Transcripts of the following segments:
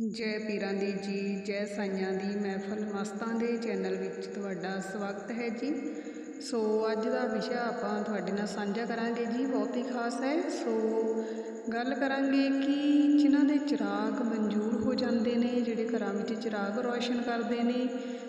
ਜੈ ਪੀਰਾਂ ਦੀ ਜੀ, ਜੈ ਸਾਈਆਂ ਦੀ ਮਹਿਫਲ ਮਸਤਾਂ ਦੇ ਚੈਨਲ ਵਿੱਚ ਤੁਹਾਡਾ ਸਵਾਗਤ ਹੈ ਜੀ। ਸੋ ਅੱਜ ਦਾ ਵਿਸ਼ਾ ਆਪਾਂ ਤੁਹਾਡੇ ਨਾਲ ਸਾਂਝਾ ਕਰਾਂਗੇ ਜੀ, ਬਹੁਤ ਹੀ ਖਾਸ ਹੈ। ਸੋ ਗੱਲ ਕਰਾਂਗੇ ਕਿ ਜਿਨ੍ਹਾਂ ਦੇ ਚਿਰਾਗ ਮਨਜ਼ੂਰ ਹੋ ਜਾਂਦੇ ਨੇ, ਜਿਹੜੇ ਘਰਾਂ ਵਿੱਚ ਚਿਰਾਗ ਰੋਸ਼ਨ ਕਰਦੇ ਨੇ,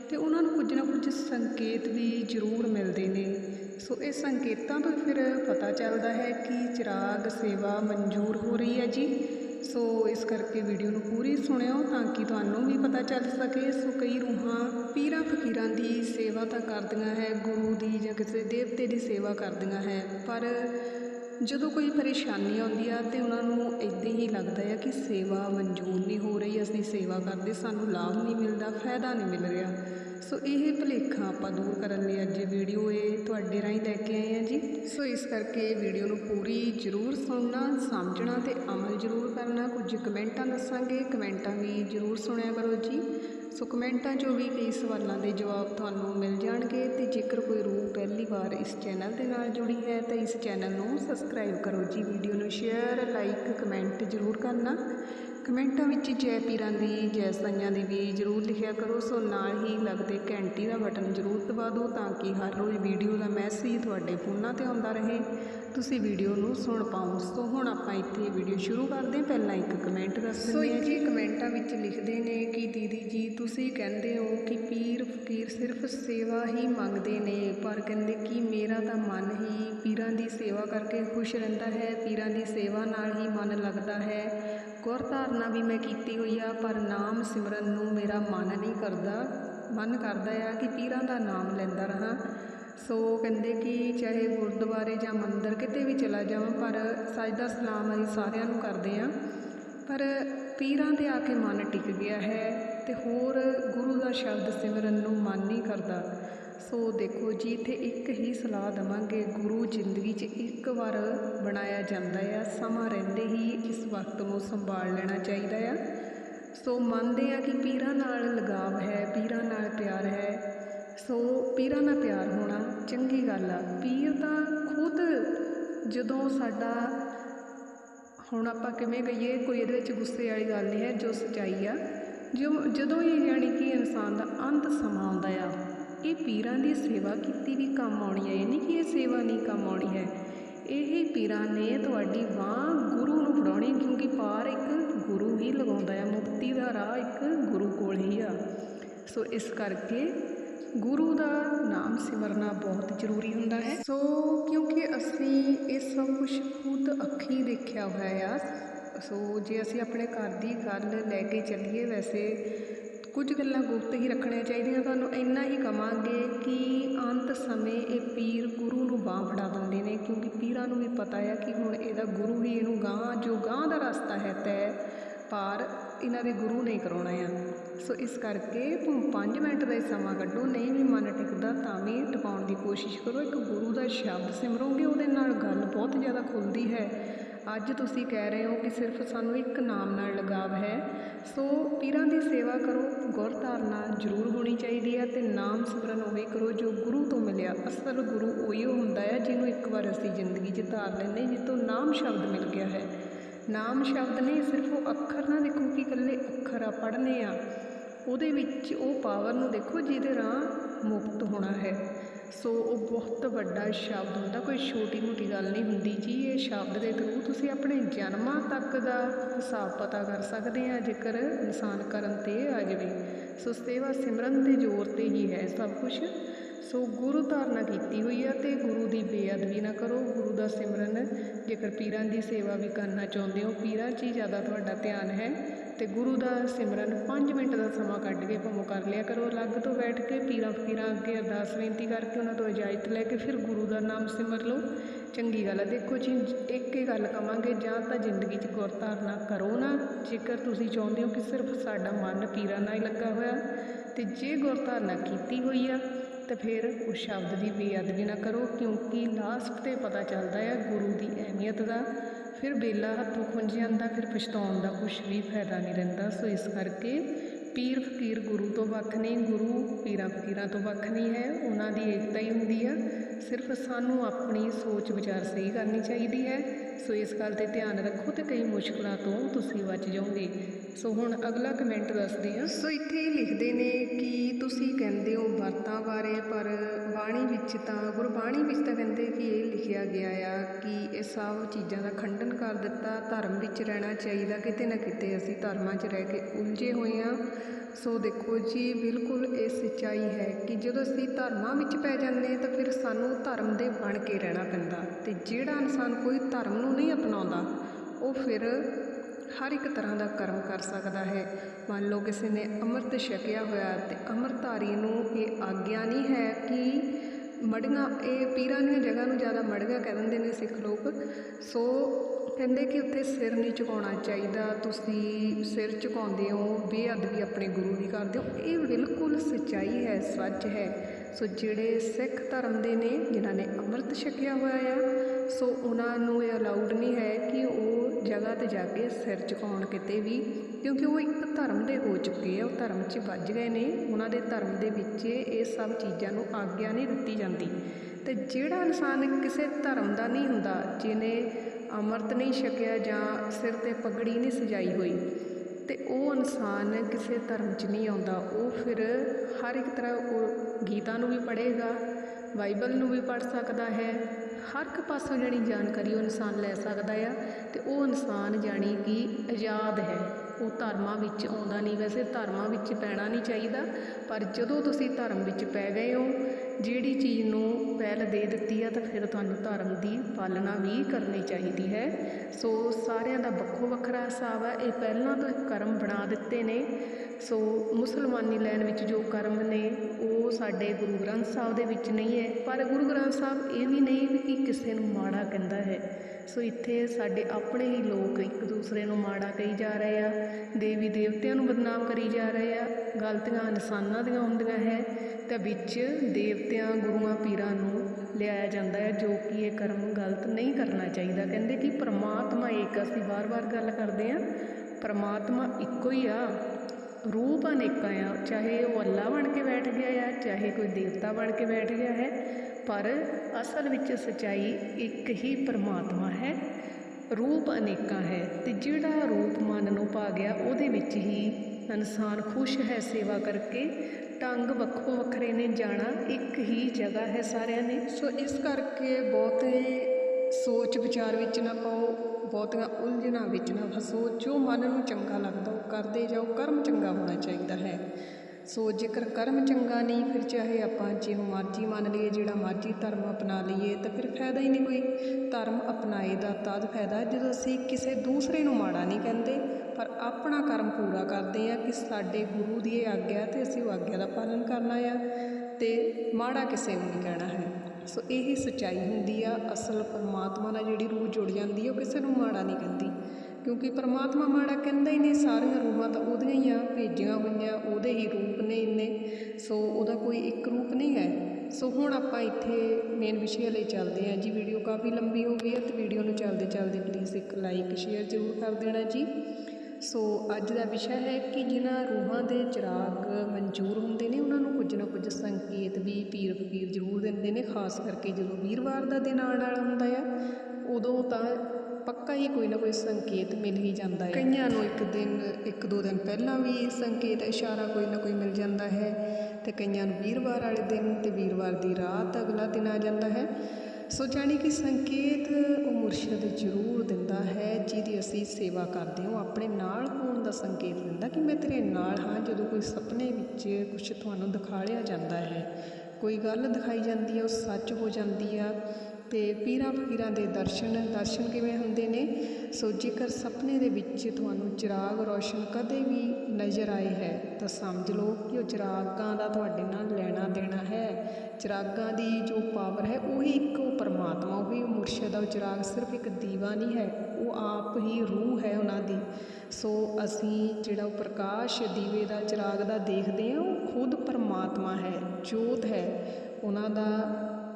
ਤੇ ਉਹਨਾਂ ਨੂੰ ਕੁਝ ਨਾ ਕੁਝ ਸੰਕੇਤ ਵੀ ਜ਼ਰੂਰ ਮਿਲਦੇ ਨੇ। ਸੋ ਇਹ ਸੰਕੇਤਾਂ ਤੋਂ ਫਿਰ ਪਤਾ ਚੱਲਦਾ ਹੈ ਕਿ ਚਿਰਾਗ ਸੇਵਾ ਮਨਜ਼ੂਰ ਹੋ ਰਹੀ ਹੈ ਜੀ। ਸੋ ਇਸ ਕਰਕੇ ਵੀਡੀਓ ਨੂੰ ਪੂਰੀ ਸੁਣਿਓ ਤਾਂ ਕਿ ਤੁਹਾਨੂੰ ਵੀ ਪਤਾ ਚੱਲ ਸਕੇ। ਸੋ ਕਈ ਰੂਹਾਂ ਪੀਰਾਂ ਫਕੀਰਾਂ ਦੀ ਸੇਵਾ ਤਾਂ ਕਰਦੀਆਂ ਹੈ, ਗੁਰੂ ਦੀ ਜਾਂ ਕਿਸੇ ਦੇਵਤੇ ਦੀ ਸੇਵਾ ਕਰਦੀਆਂ ਹੈ। ਪਰ ਜਦੋਂ ਕੋਈ ਪਰੇਸ਼ਾਨੀ ਆਉਂਦੀ ਆ ਤੇ ਉਹਨਾਂ ਨੂੰ ਇਦਾਂ ਹੀ ਲੱਗਦਾ ਆ ਕਿ ਸੇਵਾ ਮਨਜ਼ੂਰ ਨਹੀਂ ਹੋ ਰਹੀ, ਅਸੀਂ ਸੇਵਾ ਕਰਦੇ, ਸਾਨੂੰ ਲਾਭ ਨਹੀਂ ਮਿਲਦਾ, ਫਾਇਦਾ ਨਹੀਂ ਮਿਲ ਰਿਹਾ। ਸੋ ਇਹ ਭੁਲੇਖਾ ਆਪਾਂ ਦੂਰ ਕਰਨ ਲਈ ਅੱਜ ਵੀਡੀਓ ਇਹ ਤੁਹਾਡੇ ਰਾਹੀਂ ਲੈ ਕੇ ਆਏ ਹਾਂ ਜੀ। ਸੋ ਇਸ ਕਰਕੇ ਵੀਡੀਓ ਨੂੰ ਪੂਰੀ ਜ਼ਰੂਰ ਸੁਣਨਾ, ਸਮਝਣਾ ਤੇ ਅਮਲ ਜ਼ਰੂਰ ਕਰਨਾ। ਕੁਝ ਕਮੈਂਟਾਂ ਦੱਸਾਂਗੇ, ਕਮੈਂਟਾਂ ਵੀ ਜ਼ਰੂਰ ਸੁਣਿਆ ਕਰੋ ਜੀ। ਸੋ ਕਮੈਂਟਾਂ 'ਚੋਂ ਵੀ ਕਈ ਸਵਾਲਾਂ ਦੇ ਜਵਾਬ ਤੁਹਾਨੂੰ ਮਿਲ ਜਾਣਗੇ ਤੇ ਜੇਕਰ ਕੋਈ ਰੂਹ ਪਹਿਲੀ ਵਾਰ ਇਸ ਚੈਨਲ ਦੇ ਨਾਲ ਜੁੜੀ ਹੈ ਤਾਂ ਇਸ ਚੈਨਲ ਨੂੰ ਸਬਸਕ੍ਰਾਈਬ ਕਰੋ ਜੀ। ਵੀਡੀਓ ਨੂੰ ਸ਼ੇਅਰ ਲਾਈਕ ਕਮੈਂਟ ਜ਼ਰੂਰ ਕਰਨਾ। ਕਮੈਂਟਾਂ ਵਿੱਚ ਜੈ ਪੀਰਾਂ ਦੀ, ਜੈ ਸਾਈਆਂ ਦੀ ਵੀ ਜ਼ਰੂਰ ਲਿਖਿਆ ਕਰੋ, ਸੋ ਨਾਲ ਹੀ ਲੱਗਦੇ ਘੰਟੀ ਦਾ ਬਟਨ ਜ਼ਰੂਰ ਦਬਾ ਦਿਓ ਤਾਂ ਕਿ ਹਰ ਰੋਜ਼ ਵੀਡੀਓ ਦਾ ਮੈਸੇਜ ਤੁਹਾਡੇ ਫੋਨਾਂ ਤੇ ਆਉਂਦਾ ਰਹੇ। ਤੁਸੀਂ ਵੀਡੀਓ ਨੂੰ ਸੁਣ ਪਾਓ। ਸੋ ਹੁਣ ਆਪਾਂ ਇੱਥੇ ਵੀਡੀਓ ਸ਼ੁਰੂ ਕਰਦੇ ਹਾਂ। ਪਹਿਲਾਂ ਇੱਕ ਕਮੈਂਟ ਦੱਸ ਦਿੰਦੇ ਹਾਂ ਜੀ। ਕਮੈਂਟਾਂ ਵਿੱਚ ਲਿਖਦੇ ਨੇ ਕਿ ਦੀਦੀ ਜੀ ਤੁਸੀਂ ਕਹਿੰਦੇ ਹੋ ਕਿ ਪੀਰ ਫਕੀਰ ਸਿਰਫ ਸੇਵਾ ਹੀ ਮੰਗਦੇ ਨੇ ਪਰ ਕਹਿੰਦੇ ਕਿ ਮੇਰਾ ਤਾਂ ਮਨ ਹੀ ਪੀਰਾਂ ਦੀ ਸੇਵਾ ਕਰਕੇ ਖੁਸ਼ ਰਹਿੰਦਾ ਹੈ ਪੀਰਾਂ ਦੀ ਸੇਵਾ ਨਾਲ ਹੀ ਮਨ ਲੱਗਦਾ ਹੈ। ਗੁਰ ਧਾਰਨਾ ਵੀ ਮੈਂ ਕੀਤੀ ਹੋਈ ਆ ਪਰ ਨਾਮ ਸਿਮਰਨ ਨੂੰ ਮੇਰਾ ਮਨ ਨਹੀਂ ਕਰਦਾ। ਮਨ ਕਰਦਾ ਆ ਕਿ ਪੀਰਾਂ ਦਾ ਨਾਮ ਲੈਂਦਾ ਰਹਾ। ਸੋ ਕਹਿੰਦੇ ਕਿ ਚਾਹੇ ਗੁਰਦੁਆਰੇ ਜਾਂ ਮੰਦਿਰ ਕਿਤੇ ਵੀ ਚਲਾ ਜਾਵਾਂ, ਪਰ ਸਜਦਾ ਸਲਾਮ ਅਸੀਂ ਸਾਰਿਆਂ ਨੂੰ ਕਰਦੇ ਹਾਂ। ਪਰ ਪੀਰਾਂ ਦੇ ਆ ਕੇ ਮਨ ਟਿਕ ਗਿਆ ਹੈ ਤੇ ਹੋਰ ਗੁਰੂ ਦਾ ਸ਼ਬਦ ਸਿਮਰਨ ਨੂੰ ਮਨ ਨਹੀਂ ਕਰਦਾ। ਸੋ ਦੇਖੋ ਜੀ, ਇੱਥੇ ਇੱਕ ਹੀ ਸਲਾਹ ਦਵਾਂਗੇ, ਗੁਰੂ ਜ਼ਿੰਦਗੀ 'ਚ ਇੱਕ ਵਾਰ ਬਣਾਇਆ ਜਾਂਦਾ ਆ, ਸਮਾਂ ਰਹਿੰਦੇ ਹੀ ਇਸ ਵਕਤ ਨੂੰ ਸੰਭਾਲ ਲੈਣਾ ਚਾਹੀਦਾ ਆ। ਸੋ ਮੰਨਦੇ ਆ ਕਿ ਪੀਰਾਂ ਨਾਲ ਲਗਾਵ ਹੈ, ਪੀਰਾਂ ਨਾਲ ਪਿਆਰ ਹੈ ਸੋ ਪੀਰਾਂ ਨਾਲ ਪਿਆਰ ਹੋਣਾ ਚੰਗੀ ਗੱਲ ਆ। ਪੀਰ ਤਾਂ ਖੁਦ ਜਦੋਂ ਸਾਡਾ, ਹੁਣ ਆਪਾਂ ਕਿਵੇਂ ਕਹੀਏ, ਕੋਈ ਇਹਦੇ ਵਿੱਚ ਗੁੱਸੇ ਵਾਲੀ ਗੱਲ ਨਹੀਂ ਹੈ, ਜੋ ਸਚਾਈ ਆ। ਜੋ, ਜਦੋਂ ਇਹ ਯਾਨੀ ਕਿ ਇਨਸਾਨ ਦਾ ਅੰਤ ਸਮਾਂ ਆਉਂਦਾ ਆ, ਇਹ ਪੀਰਾਂ ਦੀ ਸੇਵਾ ਕੀਤੀ ਵੀ ਕੰਮ ਆਉਣੀ ਹੈ। ਇਹ ਨਹੀਂ ਕਿ ਇਹ ਸੇਵਾ ਨਹੀਂ ਕੰਮ ਆਉਣੀ ਹੈ। ਇਹ ਪੀਰਾਂ ਨੇ ਤੁਹਾਡੀ ਬਾਹ ਗੁਰੂ ਨੂੰ ਫੜਾਉਣੀ, ਕਿਉਂਕਿ ਪਾਰ ਇੱਕ ਗੁਰੂ ਹੀ ਲਗਾਉਂਦਾ ਹੈ ਮੁਕਤੀ ਦਾ ਰਾਹ ਇੱਕ ਗੁਰੂ ਕੋਲ ਹੀ ਆ। ਸੋ ਇਸ ਕਰਕੇ ਗੁਰੂ ਦਾ ਨਾਮ ਸਿਮਰਨਾ ਬਹੁਤ ਜ਼ਰੂਰੀ ਹੁੰਦਾ ਹੈ। ਸੋ ਕਿਉਂਕਿ ਅਸੀਂ ਇਹ ਸਭ ਕੁਝ ਖੁਦ ਅੱਖੀਂ ਦੇਖਿਆ ਹੋਇਆ ਆ, ਸੋ ਜੇ ਅਸੀਂ ਆਪਣੇ ਘਰ ਦੀ ਗੱਲ ਲੈ ਕੇ ਚੱਲੀਏ, ਵੈਸੇ ਕੁਝ ਗੱਲਾਂ ਗੁਪਤ ਹੀ ਰੱਖਣੀਆਂ ਚਾਹੀਦੀਆਂ। ਤੁਹਾਨੂੰ ਇੰਨਾ ਹੀ ਕਵਾਂਗੇ ਕਿ ਅੰਤ ਸਮੇਂ ਇਹ ਪੀਰ ਗੁਰੂ ਨੂੰ ਬਾਹ ਫੜਾ ਦਿੰਦੇ ਨੇ, ਕਿਉਂਕਿ ਪੀਰਾਂ ਨੂੰ ਵੀ ਪਤਾ ਹੈ ਕਿ ਹੁਣ ਇਹਦਾ ਗੁਰੂ ਹੀ ਇਹਨੂੰ ਗਾਂ ਜੋ ਗਾਂ ਦਾ ਰਸਤਾ ਹੈ ਤੈ ਪਾਰ ਇਹਨਾਂ ਦੇ ਗੁਰੂ ਨਹੀਂ ਕਰਾਉਣਾ ਆ। ਸੋ ਇਸ ਕਰਕੇ ਤੂੰ 5 ਮਿੰਟ ਦਾ ਹੀ ਸਮਾਂ ਕੱਢੋ। ਨਹੀਂ ਵੀ ਮਨ ਟਿਕਦਾ ਤਾਂ ਵੀ ਟਿਕਾਉਣ ਦੀ ਕੋਸ਼ਿਸ਼ ਕਰੋ। ਇੱਕ ਗੁਰੂ ਦਾ ਸ਼ਬਦ ਸਿਮਰੋਗੇ, ਉਹਦੇ ਨਾਲ ਗੱਲ ਬਹੁਤ ਜ਼ਿਆਦਾ ਖੁੱਲਦੀ ਹੈ। ਅੱਜ ਤੁਸੀਂ ਕਹਿ ਰਹੇ ਹੋ ਕਿ ਸਿਰਫ ਸਾਨੂੰ ਇੱਕ ਨਾਮ ਨਾਲ ਲਗਾਵ ਹੈ। ਸੋ ਪੀਰਾਂ ਦੀ ਸੇਵਾ ਕਰੋ, ਗੁਰ ਧਾਰਨਾ ਜ਼ਰੂਰ ਹੋਣੀ ਚਾਹੀਦੀ ਹੈ ਤੇ ਨਾਮ ਸਿਮਰਨ ਉਹੀ ਕਰੋ ਜੋ ਗੁਰੂ ਤੋਂ ਮਿਲਿਆ। ਅਸਲ ਗੁਰੂ ਉਹੀ ਹੁੰਦਾ ਹੈ ਜਿਹਨੂੰ ਇੱਕ ਵਾਰ ਅਸੀਂ ਜ਼ਿੰਦਗੀ 'ਚ ਧਾਰ ਲੈਂਦੇ ਜਿਸ ਤੋਂ ਨਾਮ ਸ਼ਬਦ ਮਿਲ ਗਿਆ ਹੈ। ਨਾਮ ਸ਼ਬਦ ਨੇ ਸਿਰਫ ਉਹ ਅੱਖਰ ਨਾ ਦੇਖੋ ਕਿ ਇਕੱਲੇ ਅੱਖਰ ਆ ਪੜ੍ਹਨੇ ਆ। ਉਹਦੇ ਵਿੱਚ ਉਹ ਪਾਵਰ ਨੂੰ ਦੇਖੋ ਜਿਹਦੇ ਰਾਹ ਮੁਕਤ ਹੋਣਾ ਹੈ। ਸੋ ਉਹ ਬਹੁਤ ਵੱਡਾ ਸ਼ਬਦ ਹੁੰਦਾ, ਕੋਈ ਛੋਟੀ ਮੋਟੀ ਗੱਲ ਨਹੀਂ ਹੁੰਦੀ ਜੀ। ਇਹ ਸ਼ਬਦ ਦੇ ਥਰੂ ਤੁਸੀਂ ਆਪਣੇ ਜਨਮਾਂ ਤੱਕ ਦਾ ਹਿਸਾਬ ਪਤਾ ਕਰ ਸਕਦੇ ਆ, ਜੇਕਰ ਇਨਸਾਨ ਕਰਨ ਤੇ ਆ ਜਾਵੇ। ਸੋ ਸੇਵਾ ਸਿਮਰਨ ਦੇ ਜ਼ੋਰ ਤੇ ਹੀ ਹੈ ਸਭ ਕੁਝ ਸੋ ਗੁਰੂ ਧਾਰਨਾ ਕੀਤੀ ਹੋਈ ਆ ਤੇ ਗੁਰੂ ਦੀ ਬੇਅਦਬੀ ਨਾ ਕਰੋ, ਗੁਰੂ ਦਾ ਸਿਮਰਨ। ਜੇਕਰ ਪੀਰਾਂ ਦੀ ਸੇਵਾ ਵੀ ਕਰਨਾ ਚਾਹੁੰਦੇ ਹੋ, ਪੀਰਾਂ 'ਚ ਹੀ ਜ਼ਿਆਦਾ ਤੁਹਾਡਾ ਧਿਆਨ ਹੈ। ਤੇ ਗੁਰੂ ਦਾ ਸਿਮਰਨ 5 ਮਿੰਟ ਦਾ ਸਮਾਂ ਕੱਢ ਕੇ ਭਾਵੇਂ ਕਰ ਲਿਆ ਕਰੋ। ਅਲੱਗ ਤੋਂ ਬੈਠ ਕੇ ਪੀਰਾਂ ਫਕੀਰਾਂ ਅੱਗੇ ਅਰਦਾਸ ਬੇਨਤੀ ਕਰਕੇ ਉਹਨਾਂ ਤੋਂ ਇਜਾਜ਼ਤ ਲੈ ਕੇ ਫਿਰ ਗੁਰੂ ਦਾ ਨਾਮ ਸਿਮਰ ਲਓ। ਚੰਗੀ ਗੱਲ ਹੈ ਦੇਖੋ ਜੀ, ਇੱਕ ਹੀ ਗੱਲ ਕਵਾਂਗੇ, ਜਾਂ ਤਾਂ ਜ਼ਿੰਦਗੀ 'ਚ ਗੁਰ ਧਾਰਨਾ ਕਰੋ ਨਾ। ਜੇਕਰ ਤੁਸੀਂ ਚਾਹੁੰਦੇ ਹੋ ਕਿ ਸਿਰਫ ਸਾਡਾ ਮਨ ਪੀਰਾਂ ਨਾਲ ਹੀ ਲੱਗਾ ਹੋਇਆ, ਤੇ ਜੇ ਗੁਰ ਧਾਰਨਾ ਕੀਤੀ ਹੋਈ ਆ ਤੇ ਫਿਰ ਉਸ ਸ਼ਬਦ ਦੀ ਬੇਅਦਬੀ ਨਾ ਕਰੋ, ਕਿਉਂਕਿ ਲਾਸਟ ਤੇ ਪਤਾ ਚੱਲਦਾ ਹੈ ਗੁਰੂ ਦੀ ਅਹਿਮੀਅਤ ਦਾ। ਫਿਰ ਬੇਲਾ ਹੱਥੋਂ ਖੁੰਝ ਜਾਂਦਾ, ਫਿਰ ਪਛਤਾਉਣ ਦਾ ਕੁਝ ਵੀ ਫਾਇਦਾ ਨਹੀਂ ਰਹਿੰਦਾ। ਸੋ ਇਸ ਕਰਕੇ ਪੀਰ ਫਕੀਰ ਗੁਰੂ ਤੋਂ ਵੱਖ ਨਹੀਂ, ਗੁਰੂ ਪੀਰਾਂ ਫਕੀਰਾਂ ਤੋਂ ਵੱਖ ਨਹੀਂ ਹੈ। ਉਹਨਾਂ ਦੀ ਏਕਤਾ ਹੀ ਹੁੰਦੀ ਆ। ਸਿਰਫ ਸਾਨੂੰ ਆਪਣੀ ਸੋਚ ਵਿਚਾਰ ਸਹੀ ਕਰਨੀ ਚਾਹੀਦੀ ਹੈ। ਸੋ ਇਸ ਗੱਲ ਤੇ ਧਿਆਨ ਰੱਖੋ ਤੇ ਕਈ ਮੁਸ਼ਕਲਾਂ ਤੋਂ ਤੁਸੀਂ ਬਚ ਜਾਓਗੇ। ਸੋ ਹੁਣ ਅਗਲਾ ਕਮੈਂਟ ਦੱਸਦੇ ਹਾਂ। ਸੋ ਇੱਥੇ ਇਹ ਲਿਖਦੇ ਨੇ ਕਿ ਤੁਸੀਂ ਕਹਿੰਦੇ ਹੋ ਵਰਤਾਂ ਬਾਰੇ, ਪਰ ਬਾਣੀ ਵਿੱਚ ਤਾਂ, ਗੁਰਬਾਣੀ ਵਿੱਚ ਤਾਂ ਕਹਿੰਦੇ ਕਿ ਇਹ ਲਿਖਿਆ ਗਿਆ ਆ ਕਿ ਇਹ ਸਭ ਚੀਜ਼ਾਂ ਦਾ ਖੰਡਨ ਕਰ ਦਿੱਤਾ, ਧਰਮ ਵਿੱਚ ਰਹਿਣਾ ਚਾਹੀਦਾ, ਕਿਤੇ ਨਾ ਕਿਤੇ ਅਸੀਂ ਧਰਮਾਂ 'ਚ ਰਹਿ ਕੇ ਉਲਝੇ ਹੋਏ ਹਾਂ। ਸੋ ਦੇਖੋ ਜੀ, ਬਿਲਕੁਲ ਇਹ ਸੱਚਾਈ ਹੈ ਕਿ ਜਦੋਂ ਅਸੀਂ ਧਰਮਾਂ ਵਿੱਚ ਪੈ ਜਾਂਦੇ ਤਾਂ ਫਿਰ ਸਾਨੂੰ ਧਰਮ ਦੇ ਬਣ ਕੇ ਰਹਿਣਾ ਪੈਂਦਾ ਤੇ ਜਿਹੜਾ ਇਨਸਾਨ ਕੋਈ ਧਰਮ ਨੂੰ ਨਹੀਂ ਅਪਣਾਉਂਦਾ, ਉਹ ਫਿਰ ਹਰ ਇੱਕ ਤਰ੍ਹਾਂ ਦਾ ਕਰਮ ਕਰ ਸਕਦਾ ਹੈ। ਮੰਨ ਲਓ ਕਿਸੇ ਨੇ ਅੰਮ੍ਰਿਤ ਛਕਿਆ ਹੋਇਆ ਤੇ ਅੰਮ੍ਰਿਤਧਾਰੀ ਨੂੰ ਇਹ ਆਗਿਆ ਨਹੀਂ ਹੈ ਕਿ ਮੜੀਆਂ ਇਹ ਪੀਰਾਂ ਦੀਆਂ ਜਗ੍ਹਾ ਨੂੰ ਜ਼ਿਆਦਾ ਮੜੀਆਂ ਕਹਿ ਦਿੰਦੇ ਨੇ ਸਿੱਖ ਲੋਕ। ਸੋ ਕਹਿੰਦੇ ਕਿ ਉੱਥੇ ਸਿਰ ਨਹੀਂ ਝੁਕਾਉਣਾ ਚਾਹੀਦਾ, ਤੁਸੀਂ ਸਿਰ ਝੁਕਾਉਂਦੇ ਹੋ, ਬੇਅਦਬੀ ਆਪਣੇ ਗੁਰੂ ਦੀ ਕਰਦੇ ਹੋ। ਇਹ ਬਿਲਕੁਲ ਸੱਚਾਈ ਹੈ, ਸੱਚ ਹੈ। ਸੋ ਜਿਹੜੇ ਸਿੱਖ ਧਰਮ ਦੇ ਨੇ, ਜਿਨ੍ਹਾਂ ਨੇ ਅੰਮ੍ਰਿਤ ਛਕਿਆ ਹੋਇਆ ਆ ਸੋ ਉਹਨਾਂ ਨੂੰ ਇਹ ਅਲਾਊਡ ਨਹੀਂ ਹੈ ਕਿ ਉਹ ਜਗ੍ਹਾ ਤੇ ਜਾ ਕੇ ਸਿਰ ਝੁਕਾਉਣ ਕਿਤੇ ਵੀ, ਕਿਉਂਕਿ ਉਹ ਇੱਕ ਧਰਮ ਦੇ ਹੋ ਚੁੱਕੇ ਆ, ਉਹ ਧਰਮ 'ਚ ਵੱਜ ਗਏ ਨੇ। ਉਹਨਾਂ ਦੇ ਧਰਮ ਦੇ ਵਿੱਚ ਇਹ ਸਭ ਚੀਜ਼ਾਂ ਨੂੰ ਆਗਿਆ ਨਹੀਂ ਦਿੱਤੀ ਜਾਂਦੀ। ਤੇ ਜਿਹੜਾ ਇਨਸਾਨ ਕਿਸੇ ਧਰਮ ਦਾ ਨਹੀਂ ਹੁੰਦਾ, ਜਿਹਨੇ ਅੰਮ੍ਰਿਤ ਨਹੀਂ ਛਕਿਆ ਜਾਂ ਸਿਰ ਤੇ ਪਗੜੀ ਨਹੀਂ ਸਜਾਈ ਹੋਈ, ਤੇ ਉਹ ਇਨਸਾਨ ਕਿਸੇ ਧਰਮ 'ਚ ਨਹੀਂ ਆਉਂਦਾ, ਉਹ ਫਿਰ ਹਰ ਇੱਕ ਤਰ੍ਹਾਂ ਉਹ ਗੀਤਾ ਨੂੰ ਵੀ ਪੜ੍ਹੇਗਾ ਬਾਈਬਲ ਨੂੰ ਵੀ ਪੜ੍ਹ ਸਕਦਾ ਹੈ। ਹਰ ਇੱਕ ਪਾਸੋਂ ਜਿਹੜੀ ਜਾਣਕਾਰੀ ਉਹ ਇਨਸਾਨ ਲੈ ਸਕਦਾ ਆ ਅਤੇ ਉਹ ਇਨਸਾਨ ਜਾਣੀ ਕਿ ਆਜ਼ਾਦ ਹੈ। ਉਹ ਧਰਮਾਂ ਵਿੱਚ ਆਉਂਦਾ ਨਹੀਂ। ਵੈਸੇ ਧਰਮਾਂ ਵਿੱਚ ਪੈਣਾ ਨਹੀਂ ਚਾਹੀਦਾ, ਪਰ ਜਦੋਂ ਤੁਸੀਂ ਧਰਮ ਵਿੱਚ ਪੈ ਗਏ ਹੋ, ਜਿਹੜੀ ਚੀਜ਼ ਨੂੰ ਪਹਿਲ ਦੇ ਦਿੱਤੀ ਆ, ਤਾਂ ਫਿਰ ਤੁਹਾਨੂੰ ਧਰਮ ਦੀ ਪਾਲਣਾ ਵੀ ਕਰਨੀ ਚਾਹੀਦੀ ਹੈ। ਸੋ ਸਾਰਿਆਂ ਦਾ ਵੱਖੋ ਵੱਖਰਾ ਹਿਸਾਬ ਆ। ਇਹ ਪਹਿਲਾਂ ਤੋਂ ਕਰਮ ਬਣਾ ਦਿੱਤੇ ਨੇ। ਸੋ ਮੁਸਲਮਾਨੀ ਲੈਣ ਵਿੱਚ ਜੋ ਕਰਮ ਨੇ, ਉਹ ਸਾਡੇ ਗੁਰੂ ਗ੍ਰੰਥ ਸਾਹਿਬ ਦੇ ਵਿੱਚ ਨਹੀਂ ਹੈ। ਪਰ ਗੁਰੂ ਗ੍ਰੰਥ ਸਾਹਿਬ ਇਹ ਵੀ ਨਹੀਂ ਵੀ ਕਿ ਕਿਸੇ ਨੂੰ ਮਾੜਾ ਕਹਿੰਦਾ ਹੈ। ਸੋ ਇੱਥੇ ਸਾਡੇ ਆਪਣੇ ਹੀ ਲੋਕ ਇੱਕ ਦੂਸਰੇ ਨੂੰ ਮਾੜਾ ਕਹੀ ਜਾ ਰਹੇ ਆ, ਦੇਵੀ ਦੇਵਤਿਆਂ ਨੂੰ ਬਦਨਾਮ ਕਰੀ ਜਾ ਰਹੇ ਆ, ਗਲਤੀਆਂ ਇਨਸਾਨਾਂ ਦੀਆਂ ਹੁੰਦੀਆਂ ਹੈ, ਤਾਂ ਵਿੱਚ ਦੇਵਤਿਆਂ, ਗੁਰੂਆਂ, ਪੀਰਾਂ ਨੂੰ ਲਿਆਇਆ ਜਾਂਦਾ ਹੈ, ਜੋ ਕਿ ਇਹ ਕਰਮ ਗਲਤ ਨਹੀਂ ਕਰਨਾ ਚਾਹੀਦਾ। ਕਹਿੰਦੇ ਕਿ ਪਰਮਾਤਮਾ ਇੱਕ, ਅਸੀਂ ਵਾਰ-ਵਾਰ ਗੱਲ ਕਰਦੇ ਆ ਪਰਮਾਤਮਾ ਇੱਕੋ ਹੀ ਆ ਰੂਪ ਅਨੇਕਾਂ ਆ, ਚਾਹੇ ਉਹ ਅੱਲਾ ਬਣ ਕੇ ਬੈਠ ਗਿਆ ਆ, ਚਾਹੇ ਕੋਈ ਦੇਵਤਾ ਬਣ ਕੇ ਬੈਠ ਗਿਆ ਹੈ, ਪਰ ਅਸਲ ਵਿੱਚ ਸਚਾਈ ਇੱਕ ਹੀ ਪਰਮਾਤਮਾ ਹੈ, ਰੂਪ ਅਨੇਕਾਂ ਹੈ ਤੇ ਜਿਹੜਾ ਰੂਪ ਮਨ ਨੂੰ ਪਾ ਗਿਆ, ਉਹਦੇ ਵਿੱਚ ਹੀ ਇਨਸਾਨ ਖੁਸ਼ ਹੈ ਸੇਵਾ ਕਰਕੇ ਢੰਗ ਵੱਖੋ ਵੱਖਰੇ ਨੇ ਜਾਣਾ, ਇੱਕ ਹੀ ਜਗ੍ਹਾ ਹੈ ਸਾਰਿਆਂ ਨੇ ਸੋ ਇਸ ਕਰਕੇ ਬਹੁਤੇ ਸੋਚ ਵਿਚਾਰ ਵਿੱਚ ਨਾ ਪਾਓ। ਬਹੁਤੀਆਂ ਉਲਝਣਾਂ ਵਿੱਚ ਨਾ ਫਸੋ। ਜੋ ਮਨ ਨੂੰ ਚੰਗਾ ਲੱਗਦਾ, ਉਹ ਕਰਦੇ ਜਾਓ। ਕਰਮ ਚੰਗਾ ਹੋਣਾ ਚਾਹੀਦਾ ਹੈ। ਸੋ ਜੇਕਰ ਕਰਮ ਚੰਗਾ ਨਹੀਂ, ਫਿਰ ਚਾਹੇ ਆਪਾਂ ਜਿਹਨੂੰ ਮਰਜ਼ੀ ਮੰਨ ਲਈਏ, ਜਿਹੜਾ ਮਰਜ਼ੀ ਧਰਮ ਅਪਣਾ ਲਈਏ, ਤਾਂ ਫਿਰ ਫਾਇਦਾ ਹੀ ਨਹੀਂ ਕੋਈ। ਧਰਮ ਅਪਣਾਏ ਦਾ ਤਦ ਫਾਇਦਾ ਜਦੋਂ ਅਸੀਂ ਕਿਸੇ ਦੂਸਰੇ ਨੂੰ ਮਾੜਾ ਨਹੀਂ ਕਹਿੰਦੇ, ਪਰ ਆਪਣਾ ਕਰਮ ਪੂਰਾ ਕਰਦੇ ਆ ਕਿ ਸਾਡੇ ਗੁਰੂ ਦੀ ਇਹ ਆਗਿਆ ਤੇ ਅਸੀਂ ਉਹ ਆਗਿਆ ਦਾ ਪਾਲਨ ਕਰਨਾ ਆ ਤੇ ਮਾੜਾ ਕਿਸੇ ਨੂੰ ਨਹੀਂ ਕਹਿਣਾ ਹੈ। ਸੋ ਇਹੀ ਸੱਚਾਈ ਹੁੰਦੀ ਆ, ਅਸਲ ਪਰਮਾਤਮਾ ਨਾਲ ਜਿਹੜੀ ਰੂਹ ਜੁੜ ਜਾਂਦੀ ਆ, ਉਹ ਕਿਸੇ ਨੂੰ ਮਾੜਾ ਨਹੀਂ ਕਹਿੰਦੀ। ਕਿਉਂਕਿ ਪਰਮਾਤਮਾ ਮਾੜਾ ਕਹਿੰਦਾ ਹੀ ਨਹੀਂ, ਸਾਰੀਆਂ ਰੂਹਾਂ ਤਾਂ ਉਹਦੀਆਂ ਹੀ ਆ, ਭੇਜੀਆਂ ਹੋਈਆਂ, ਉਹਦੇ ਹੀ ਰੂਪ ਨੇ ਇੰਨੇ। ਸੋ ਉਹਦਾ ਕੋਈ ਇੱਕ ਰੂਪ ਨਹੀਂ ਹੈ। ਸੋ ਹੁਣ ਆਪਾਂ ਇੱਥੇ ਮੇਨ ਵਿਸ਼ੇ ਲਈ ਚੱਲਦੇ ਹਾਂ ਜੀ। ਵੀਡੀਓ ਕਾਫੀ ਲੰਬੀ ਹੋ ਗਈ ਹੈ, ਤੇ ਵੀਡੀਓ ਨੂੰ ਚੱਲਦੇ ਚੱਲਦੇ ਪਲੀਜ਼ ਇੱਕ ਲਾਈਕ ਸ਼ੇਅਰ ਜ਼ਰੂਰ ਕਰ ਦੇਣਾ ਜੀ। ਸੋ ਅੱਜ ਦਾ ਵਿਸ਼ਾ ਹੈ ਕਿ ਜਿਨ੍ਹਾਂ ਰੂਹਾਂ ਦੇ ਚਿਰਾਗ ਮਨਜ਼ੂਰ ਹੁੰਦੇ ਨੇ, ਉਹਨਾਂ ਨੂੰ ਕੁਝ ਨਾ ਕੁਝ ਸੰਕੇਤ ਵੀ ਪੀਰ ਫਕੀਰ ਜ਼ਰੂਰ ਦਿੰਦੇ ਨੇ, ਖਾਸ ਕਰਕੇ ਜਦੋਂ ਵੀਰਵਾਰ ਦਾ ਦਿਨ ਆਉਣ ਵਾਲਾ ਹੁੰਦਾ ਆ, ਉਦੋਂ ਤਾਂ ਪੱਕਾ ਹੀ ਕੋਈ ਨਾ ਕੋਈ ਸੰਕੇਤ ਮਿਲ ਹੀ ਜਾਂਦਾ ਹੈ ਕਈਆਂ ਨੂੰ ਇੱਕ ਦਿਨ, ਇੱਕ ਦੋ ਦਿਨ ਪਹਿਲਾਂ ਵੀ ਸੰਕੇਤ, ਇਸ਼ਾਰਾ ਕੋਈ ਨਾ ਕੋਈ ਮਿਲ ਜਾਂਦਾ ਹੈ ਤੇ ਕਈਆਂ ਨੂੰ ਵੀਰਵਾਰ ਵਾਲੇ ਦਿਨ ਤੇ ਵੀਰਵਾਰ ਦੀ ਰਾਤ ਅਗਲਾ ਦਿਨ ਆ ਜਾਂਦਾ ਹੈ। ਸੋ ਜਾਣੀ ਕਿ ਸੰਕੇਤ ਉਹ ਮੁਰਸ਼ਿਦ ਜ਼ਰੂਰ ਦਿੰਦਾ ਹੈ, ਜਿਹਦੀ ਅਸੀਂ ਸੇਵਾ ਕਰਦੇ ਹਾਂ। ਉਹ ਆਪਣੇ ਨਾਲ ਹੋਣ ਦਾ ਸੰਕੇਤ ਦਿੰਦਾ ਕਿ ਮੈਂ ਤੇਰੇ ਨਾਲ ਹਾਂ, ਜਦੋਂ ਕੋਈ ਸੁਪਨੇ ਵਿੱਚ ਕੁਝ ਤੁਹਾਨੂੰ ਦਿਖਾਲਿਆ ਜਾਂਦਾ ਹੈ। ਕੋਈ ਗੱਲ ਦਿਖਾਈ ਜਾਂਦੀ ਹੈ, ਉਹ ਸੱਚ ਹੋ ਜਾਂਦੀ ਆ। ਅਤੇ ਪੀਰਾਂ ਫਕੀਰਾਂ ਦੇ ਦਰਸ਼ਨ ਦਰਸ਼ਨ ਕਿਵੇਂ ਹੁੰਦੇ ਨੇ? ਸੋ ਜੇਕਰ ਸੁਪਨੇ ਦੇ ਵਿੱਚ ਤੁਹਾਨੂੰ ਚਿਰਾਗ ਰੌਸ਼ਨ ਕਦੇ ਵੀ ਨਜ਼ਰ ਆਏ ਹੈ, ਤਾਂ ਸਮਝ ਲਓ ਕਿ ਉਹ ਚਿਰਾਗਾਂ ਦਾ ਤੁਹਾਡੇ ਨਾਲ ਲੈਣਾ ਦੇਣਾ ਹੈ। ਚਿਰਾਗਾਂ ਦੀ ਜੋ ਪਾਵਰ ਹੈ, ਉਹੀ ਇੱਕ ਉਹ ਪਰਮਾਤਮਾ, ਉਹੀ ਉਹ ਮੁਰਸ਼ਿਦ ਆ, ਉਹ ਚਿਰਾਗ ਸਿਰਫ ਇੱਕ ਦੀਵਾ ਨਹੀਂ ਹੈ, ਉਹ ਆਪ ਹੀ ਰੂਹ ਹੈ ਉਹਨਾਂ ਦੀ। ਸੋ ਅਸੀਂ ਜਿਹੜਾ ਉਹ ਪ੍ਰਕਾਸ਼ ਦੀਵੇ ਦਾ, ਚਿਰਾਗ ਦਾ ਦੇਖਦੇ ਹਾਂ, ਉਹ ਖੁਦ ਪਰਮਾਤਮਾ ਹੈ, ਜੋਤ ਹੈ। ਉਹਨਾਂ ਦਾ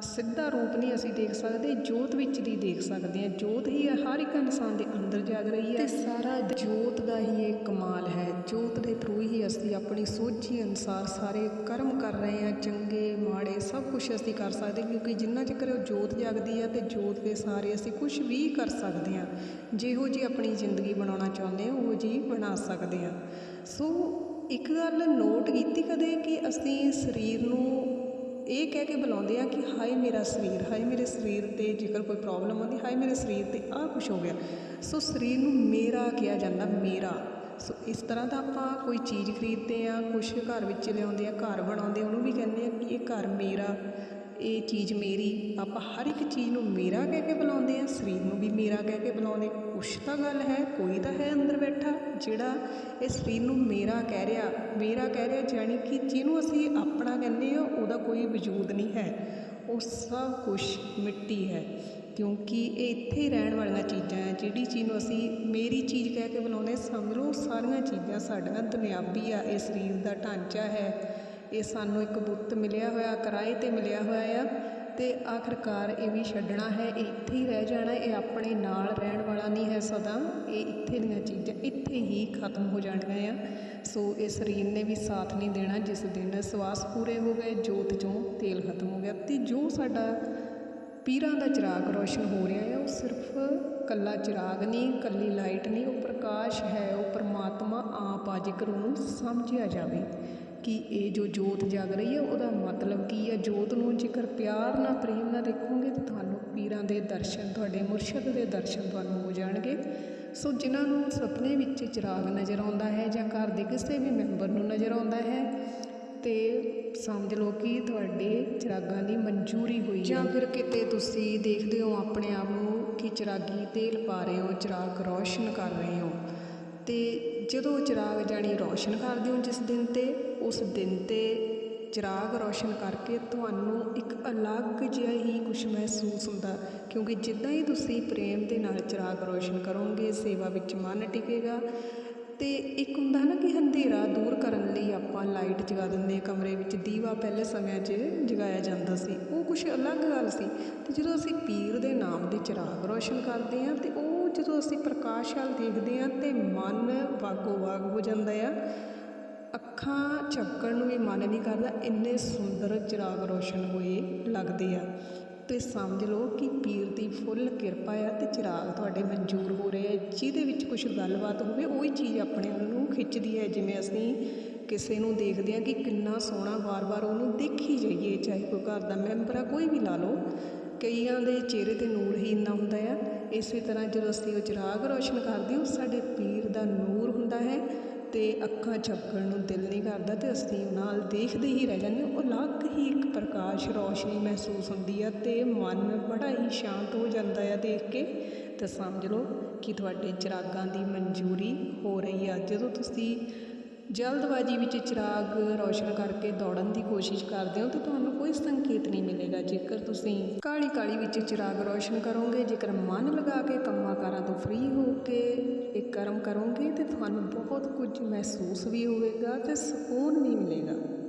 ਸਿੱਧਾ ਰੂਪ ਨਹੀਂ ਅਸੀਂ ਦੇਖ ਸਕਦੇ, ਜੋਤ ਵਿੱਚ ਦੀ ਦੇਖ ਸਕਦੇ ਹਾਂ। ਜੋਤ ਹੀ ਹਰ ਇੱਕ ਇਨਸਾਨ ਦੇ ਅੰਦਰ ਜਾਗ ਰਹੀ ਹੈ। ਤੇ ਸਾਰਾ ਜੋਤ ਦਾ ਹੀ ਇਹ ਕਮਾਲ ਹੈ। ਜੋਤ ਦੇ ਥਰੂ ਹੀ ਅਸੀਂ ਆਪਣੀ ਸੋਝੀ ਅਨੁਸਾਰ ਸਾਰੇ ਕਰਮ ਕਰ ਰਹੇ ਹਾਂ, ਚੰਗੇ, ਮਾੜੇ, ਸਭ ਕੁਝ ਅਸੀਂ ਕਰ ਸਕਦੇ ਕਿਉਂਕਿ ਜਿੰਨਾ ਚਿਰ ਉਹ ਜੋਤ ਜਾਗਦੀ ਹੈ ਤੇ ਜੋਤ ਦੇ ਸਾਰੇ ਅਸੀਂ ਕੁਝ ਵੀ ਕਰ ਸਕਦੇ ਹਾਂ। ਜਿਹੋ ਜੀ ਆਪਣੀ ਜ਼ਿੰਦਗੀ ਬਣਾਉਣਾ ਚਾਹੁੰਦੇ ਹਾਂ, ਉਹ ਜੀ ਬਣਾ ਸਕਦੇ ਹਾਂ। ਸੋ ਇੱਕ ਗੱਲ ਨੋਟ ਕੀਤੀ ਕਦੇ ਕਿ ਅਸੀਂ ਸਰੀਰ ਨੂੰ ਇਹ ਕਹਿ ਕੇ ਬੁਲਾਉਂਦੇ ਆ ਕਿ ਹਾਏ ਮੇਰਾ ਸਰੀਰ, ਹਾਏ ਮੇਰੇ ਸਰੀਰ ਤੇ ਜੇਕਰ ਕੋਈ ਪ੍ਰੋਬਲਮ ਆਉਂਦੀ, ਹਾਏ ਮੇਰੇ ਸਰੀਰ ਤੇ ਆਹ ਕੁਝ ਹੋ ਗਿਆ। ਸੋ ਸਰੀਰ ਨੂੰ ਮੇਰਾ ਕਿਹਾ ਜਾਂਦਾ, ਮੇਰਾ। ਸੋ ਇਸ ਤਰ੍ਹਾਂ ਦਾ ਆਪਾਂ ਕੋਈ ਚੀਜ਼ ਖਰੀਦਦੇ ਆ ਕੁਝ ਘਰ ਵਿੱਚ ਲਿਆਉਂਦੇ ਆ, ਘਰ ਬਣਾਉਂਦੇ ਉਹਨੂੰ ਵੀ ਕਹਿੰਦੇ ਆ ਕਿ ਇਹ ਘਰ ਮੇਰਾ। ਇਹ ਚੀਜ਼ ਮੇਰੀ, ਆਪਾਂ ਹਰ ਇੱਕ ਚੀਜ਼ ਨੂੰ ਮੇਰਾ ਕਹਿ ਕੇ ਬੁਲਾਉਂਦੇ ਆ ਸਰੀਰ ਨੂੰ ਵੀ ਮੇਰਾ ਕਹਿ ਕੇ ਬੁਲਾਉਂਦੇ ਕੁਛ ਤਾਂ ਗੱਲ ਹੈ, ਕੋਈ ਤਾਂ ਹੈ ਅੰਦਰ ਬੈਠਾ, ਜਿਹੜਾ ਇਹ ਸਰੀਰ ਨੂੰ ਮੇਰਾ ਕਹਿ ਰਿਹਾ, ਮੇਰਾ ਕਹਿ ਰਿਹਾ, ਜਾਣੀ ਕਿ ਜਿਹਨੂੰ ਅਸੀਂ ਆਪਣਾ ਕਹਿੰਦੇ ਆ ਉਹਦਾ ਕੋਈ ਵਜੂਦ ਨਹੀਂ ਹੈ। ਉਹ ਸਭ ਕੁਝ ਮਿੱਟੀ ਹੈ, ਕਿਉਂਕਿ ਇਹ ਇੱਥੇ ਰਹਿਣ ਵਾਲੀਆਂ ਚੀਜ਼ਾਂ ਹੈ, ਜਿਹੜੀ ਚੀਜ਼ ਨੂੰ ਅਸੀਂ ਮੇਰੀ ਚੀਜ਼ ਕਹਿ ਕੇ ਬੁਲਾਉਂਦੇ ਸਮਝ ਲਓ ਸਾਰੀਆਂ ਚੀਜ਼ਾਂ ਸਾਡੀਆਂ ਦੁਨਿਆਵੀ ਆ, ਇਹ ਸਰੀਰ ਦਾ ਢਾਂਚਾ ਹੈ। ਇਹ ਸਾਨੂੰ ਇੱਕ ਬੁੱਤ ਮਿਲਿਆ ਹੋਇਆ, ਕਿਰਾਏ ਤੇ ਮਿਲਿਆ ਹੋਇਆ ਆ ਤੇ ਆਖਰਕਾਰ ਇਹ ਵੀ ਛੱਡਣਾ ਹੈ, ਇਹ ਇੱਥੇ ਹੀ ਰਹਿ ਜਾਣਾ, ਇਹ ਆਪਣੇ ਨਾਲ ਰਹਿਣ ਵਾਲਾ ਨਹੀਂ ਹੈ ਸਦਾ, ਇਹ ਇੱਥੇ ਦੀਆਂ ਚੀਜ਼ਾਂ ਇੱਥੇ ਹੀ ਖਤਮ ਹੋ ਜਾਣਗੀਆਂ ਆ। ਸੋ ਇਹ ਸਰੀਰ ਨੇ ਵੀ ਸਾਥ ਨਹੀਂ ਦੇਣਾ, ਜਿਸ ਦਿਨ ਸਵਾਸ ਪੂਰੇ ਹੋ ਗਏ, ਜੋਤ ਚੋਂ ਤੇਲ ਖਤਮ ਹੋ ਗਿਆ ਤੇ ਜੋ ਸਾਡਾ ਪੀਰਾਂ ਦਾ ਚਿਰਾਗ ਰੋਸ਼ਨ ਹੋ ਰਿਹਾ ਹੈ ਉਹ ਸਿਰਫ ਕੱਲਾ ਚਿਰਾਗ ਨਹੀਂ, ਕੱਲੀ ਲਾਈਟ ਨਹੀਂ, ਉਹ ਪ੍ਰਕਾਸ਼ ਹੈ, ਉਹ ਪਰਮਾਤਮਾ ਆਪ ਆ ਜਿਕਰ ਨੂੰ ਸਮਝਿਆ ਜਾਵੇ। ਕਿ ਇਹ ਜੋ ਜੋਤ ਜਗ ਰਹੀ ਹੈ, ਉਹਦਾ ਮਤਲਬ ਕੀ ਹੈ? ਜੋਤ ਨੂੰ ਜੇਕਰ ਪਿਆਰ ਨਾਲ, ਪ੍ਰੇਮ ਨਾਲ ਦੇਖੋਗੇ, ਤਾਂ ਤੁਹਾਨੂੰ ਪੀਰਾਂ ਦੇ ਦਰਸ਼ਨ, ਤੁਹਾਡੇ ਮੁਰਸ਼ਦ ਦੇ ਦਰਸ਼ਨ ਤੁਹਾਨੂੰ ਹੋ ਜਾਣਗੇ। ਸੋ ਜਿਨ੍ਹਾਂ ਨੂੰ ਸੁਪਨੇ ਵਿੱਚ ਚਿਰਾਗ ਨਜ਼ਰ ਆਉਂਦਾ ਹੈ ਜਾਂ ਘਰ ਦੇ ਕਿਸੇ ਵੀ ਮੈਂਬਰ ਨੂੰ ਨਜ਼ਰ ਆਉਂਦਾ ਹੈ, ਤੇ ਸਮਝ ਲਓ ਕਿ ਤੁਹਾਡੇ ਚਿਰਾਗਾਂ ਦੀ ਮਨਜ਼ੂਰੀ ਹੋਈ ਜਾਂ ਫਿਰ ਕਿਤੇ ਤੁਸੀਂ ਦੇਖਦੇ ਹੋ ਆਪਣੇ ਆਪ ਨੂੰ ਕਿ ਚਿਰਾਗੀ ਤੇਲ ਪਾ ਰਹੇ ਹੋ, ਚਿਰਾਗ ਰੌਸ਼ਨ ਕਰ ਰਹੇ ਹੋ। ਤੇ ਜਦੋਂ ਚਿਰਾਗ ਜਾਣੀ ਰੌਸ਼ਨ ਕਰਦੇ ਹੋ ਜਿਸ ਦਿਨ ਤੇ, ਉਸ ਦਿਨ ਤੇ ਚਿਰਾਗ ਰੌਸ਼ਨ ਕਰਕੇ ਤੁਹਾਨੂੰ ਇੱਕ ਅਲੱਗ ਜਿਹਾ ਹੀ ਕੁਝ ਮਹਿਸੂਸ ਹੁੰਦਾ, ਕਿਉਂਕਿ ਜਿੱਦਾਂ ਹੀ ਤੁਸੀਂ ਪ੍ਰੇਮ ਦੇ ਨਾਲ ਚਿਰਾਗ ਰੌਸ਼ਨ ਕਰੋਗੇ, ਸੇਵਾ ਵਿੱਚ ਮਨ ਟਿਕੇਗਾ। ਤੇ ਇੱਕ ਹੁੰਦਾ ਨਾ ਕਿ ਹਨੇਰਾ ਦੂਰ ਕਰਨ ਲਈ ਆਪਾਂ ਲਾਈਟ ਜਗਾ ਦਿੰਦੇ ਕਮਰੇ ਵਿੱਚ, ਦੀਵਾ ਪਹਿਲੇ ਸਮਿਆਂ 'ਚ ਜਗਾਇਆ ਜਾਂਦਾ ਸੀ। ਉਹ ਕੁਝ ਅਲੱਗ ਗੱਲ ਸੀ। ਤੇ ਜਦੋਂ ਅਸੀਂ ਪੀਰ ਦੇ ਨਾਮ ਦੇ ਚਿਰਾਗ ਰੌਸ਼ਨ ਕਰਦੇ ਹਾਂ, ਤੇ ਉਹ ਜਦੋਂ ਅਸੀਂ ਪ੍ਰਕਾਸ਼ ਵੱਲ ਦੇਖਦੇ ਹਾਂ ਤੇ ਮਨ ਵਾਗੋ ਵਾਗ ਹੋ ਜਾਂਦਾ ਆ, ਅੱਖਾਂ ਝਪਕਣ ਨੂੰ ਵੀ ਮਨ ਨਹੀਂ ਕਰਦਾ, ਇੰਨੇ ਸੁੰਦਰ ਚਿਰਾਗ ਰੋਸ਼ਨ ਹੋਏ ਲੱਗਦੇ ਆ। ਤੇ ਸਮਝ ਲਓ ਕਿ ਪੀਰ ਦੀ ਫੁੱਲ ਕਿਰਪਾ ਆ ਤੇ ਚਿਰਾਗ ਤੁਹਾਡੇ ਮਨਜ਼ੂਰ ਹੋ ਰਹੇ ਆ, ਜਿਹਦੇ ਵਿੱਚ ਕੁਝ ਗੱਲਬਾਤ ਹੋਵੇ, ਉਹੀ ਚੀਜ਼ ਆਪਣੇ ਵੱਲ ਨੂੰ ਖਿੱਚਦੀ ਹੈ। ਜਿਵੇਂ ਅਸੀਂ ਕਿਸੇ ਨੂੰ ਦੇਖਦੇ ਹਾਂ ਕਿ ਕਿੰਨਾ ਸੋਹਣਾ ਵਾਰ-ਵਾਰ ਉਹਨੂੰ ਦੇਖੀ ਜਾਈਏ, ਚਾਹੇ ਕੋਈ ਘਰ ਦਾ ਮੈਂਬਰ ਆ, ਕੋਈ ਵੀ ਲਾ ਲਓ ਕਈਆਂ ਦੇ ਚਿਹਰੇ ਤੇ ਨੂਰ ਹੀ ਇੰਨਾ ਹੁੰਦਾ ਆ। ਇਸੇ ਤਰ੍ਹਾਂ ਜਦੋਂ ਅਸੀਂ ਉਹ ਚਿਰਾਗ ਰੋਸ਼ਨ ਕਰਦੇ ਹਾਂ, ਉਹ ਸਾਡੇ ਪੀਰ ਦਾ ਨੂਰ ਹੁੰਦਾ ਹੈ ਤੇ ਅੱਖਾਂ ਝਪਕਣ ਨੂੰ ਦਿਲ ਨਹੀਂ ਕਰਦਾ ਤੇ ਅਸੀਂ ਨਾਲ ਦੇਖਦੇ ਹੀ ਰਹਿ ਜਾਂਦੇ ਉਹ ਅਲੱਗ ਹੀ ਇੱਕ ਪ੍ਰਕਾਸ਼ ਰੌਸ਼ਨੀ ਮਹਿਸੂਸ ਹੁੰਦੀ ਆ ਤੇ ਮਨ ਬੜਾ ਹੀ ਸ਼ਾਂਤ ਹੋ ਜਾਂਦਾ ਆ ਦੇਖ ਕੇ। ਤੇ ਸਮਝ ਲਓ ਕਿ ਤੁਹਾਡੇ ਚਿਰਾਗਾਂ ਦੀ ਮਨਜ਼ੂਰੀ ਹੋ ਰਹੀ ਆ। ਜਦੋਂ ਤੁਸੀਂ ਜਲਦਬਾਜ਼ੀ ਵਿੱਚ ਚਿਰਾਗ ਰੌਸ਼ਨ ਕਰਕੇ ਦੌੜਨ ਦੀ ਕੋਸ਼ਿਸ਼ ਕਰਦੇ ਹੋ ਤਾਂ ਤੁਹਾਨੂੰ ਕੋਈ ਸੰਕੇਤ ਨਹੀਂ ਮਿਲੇਗਾ। ਜੇਕਰ ਤੁਸੀਂ ਕਾਲੀ ਕਾਲੀ ਵਿੱਚ ਚਿਰਾਗ ਰੌਸ਼ਨ ਕਰੋਗੇ, ਜੇਕਰ ਮਨ ਲਗਾ ਕੇ ਕੰਮਾਂ ਕਾਰਾਂ ਤੋਂ ਫ੍ਰੀ ਹੋ ਕੇ ਇਹ ਕਰਮ ਕਰੋਗੇ, ਤੇ ਤੁਹਾਨੂੰ ਬਹੁਤ ਕੁਝ ਮਹਿਸੂਸ ਵੀ ਹੋਵੇਗਾ ਤੇ ਸਕੂਨ ਵੀ ਮਿਲੇਗਾ।